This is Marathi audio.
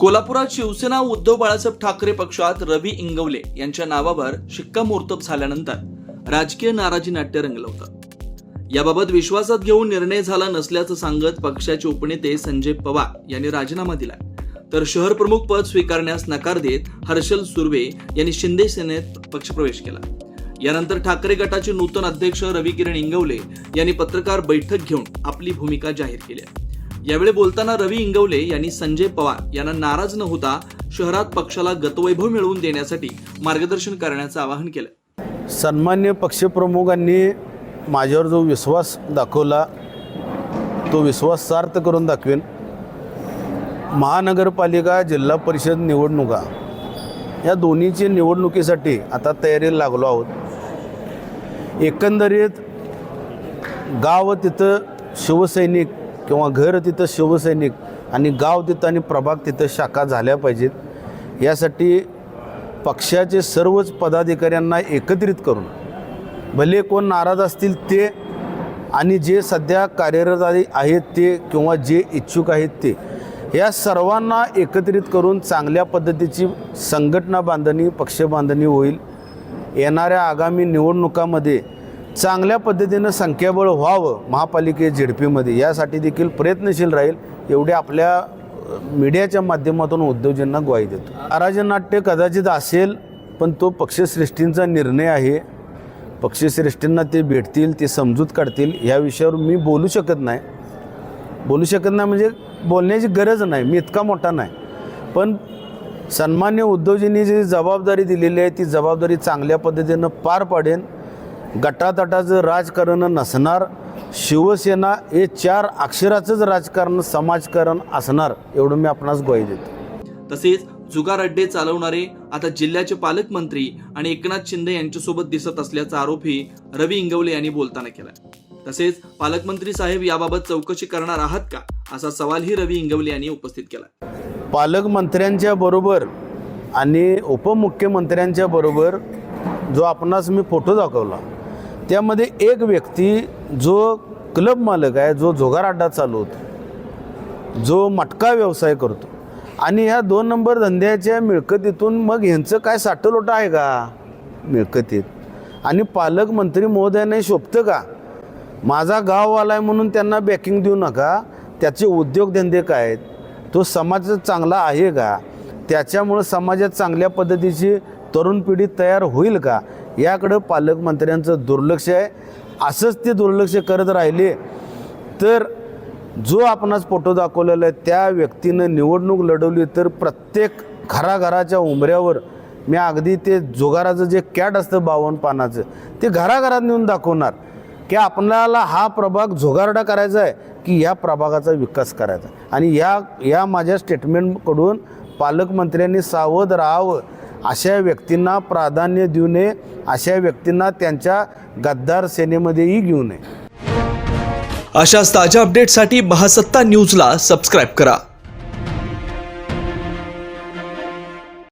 कोल्हापुरात शिवसेना उद्धव बाळासाहेब ठाकरे पक्षात रवी इंगवले यांच्या नावावर शिक्कामोर्तब झाल्यानंतर राजकीय नाराजी नाट्य रंगलं होतं. याबाबत विश्वासात घेऊन निर्णय झाला नसल्याचं सांगत पक्षाचे उपनेते संजय पवार यांनी राजीनामा दिला तर शहर प्रमुख पद स्वीकारण्यास नकार देत हर्षल सुर्वे यांनी शिंदे सेनेत पक्षप्रवेश केला. यानंतर ठाकरे गटाचे नूतन अध्यक्ष रवी किरण इंगवले यांनी पत्रकार बैठक घेऊन आपली भूमिका जाहीर केली आहे. यावेळी बोलताना रवी इंगवले यांनी संजय पवार यांना नाराज न होता शहरात पक्षाला गतवैभव मिळवून देण्यासाठी मार्गदर्शन करण्याचं आवाहन केलं. सन्मान्य पक्षप्रमुखांनी माझ्यावर जो विश्वास दाखवला तो विश्वास सार्थ करून दाखवेन. महानगरपालिका जिल्हा परिषद निवडणुका या दोन्हीची निवडणुकीसाठी आता तयारीला लागलो आहोत. एकंदरीत गाव तिथं शिवसैनिक किंवा घर तिथं शिवसैनिक आणि गाव तिथं आणि प्रभाग तिथं शाखा झाल्या पाहिजेत. यासाठी पक्षाचे सर्वच पदाधिकाऱ्यांना एकत्रित करून भले कोण नाराज असतील ते आणि जे सध्या कार्यरत आहेत ते किंवा जे इच्छुक आहेत ते या सर्वांना एकत्रित करून चांगल्या पद्धतीची संघटना बांधणी पक्ष बांधणी होईल. येणाऱ्या आगामी निवडणुकामध्ये चांगल्या पद्धतीनं संख्याबळ व्हावं महापालिके झेडपीमध्ये यासाठी देखील प्रयत्नशील राहील एवढे आपल्या मीडियाच्या माध्यमातून उद्योजकांना ग्वाही देतो. अराजनाट्य कदाचित असेल पण तो पक्षश्रेष्ठींचा निर्णय आहे. पक्षश्रेष्ठींना ते भेटतील ते समजूत काढतील या विषयावर मी बोलू शकत नाही. बोलू शकत नाही म्हणजे बोलण्याची गरज नाही मी इतका मोठा नाही. पण सन्मान्य उद्योजींनी जी जबाबदारी दिलेली आहे ती जबाबदारी चांगल्या पद्धतीनं पार पाडेन. गटातटाचं राजकारण नसणार. शिवसेना हे चार अक्षराचंच राजकारण समाजकारण असणार एवढं मी आपणास ग्वाही देतो. तसेच जुगार अड्डे चालवणारे आता जिल्ह्याचे पालकमंत्री आणि एकनाथ शिंदे यांच्यासोबत दिसत असल्याचा आरोपही रवी इंगवले यांनी बोलताना केला तसेच पालकमंत्री साहेब याबाबत चौकशी करणार आहात का असा सवालही रवी इंगवले यांनी उपस्थित केला पालकमंत्र्यांच्या बरोबर आणि उपमुख्यमंत्र्यांच्या बरोबर जो आपणास मी फोटो दाखवला त्यामध्ये एक व्यक्ती जो क्लब मालक आहे जो जुगार अड्डा चालवतो जो मटका व्यवसाय करतो आणि ह्या दोन नंबर धंद्याच्या मिळकतीतून मग ह्यांचं काय साठलोट आहे का? मिळकतीत. आणि पालकमंत्री महोदयाने शोभतं का? माझा गाववाला आहे म्हणून त्यांना बॅकिंग देऊ नका. त्याचे उद्योगधंदे काय आहेत? तो समाज चांगला आहे का? त्याच्यामुळं समाजात चांगल्या पद्धतीची तरुण पिढी तयार होईल का? याकडं पालकमंत्र्यांचं दुर्लक्ष आहे. असंच ते दुर्लक्ष करत राहिले. तर जो आपणास फोटो दाखवलेला आहे त्या व्यक्तीनं निवडणूक लढवली तर प्रत्येक घराघराच्या उंबऱ्यावर मी अगदी ते जोगाराचं जे कॅट असतं बावन्न पानाचं ते घराघरात नेऊन दाखवणार की आपल्याला हा प्रभाग झोगारडा करायचा आहे की या प्रभागाचा विकास करायचा आहे. आणि या या माझ्या स्टेटमेंटकडून पालकमंत्र्यांनी सावध राहावं. अशा व्यक्तींना प्राधान्य देऊ नये अशा व्यक्तींना त्यांच्या गद्दार सेनेमध्येही घेऊ नये. अशाच ताज्या अपडेटसाठी महासत्ता न्यूजला सबस्क्राईब करा.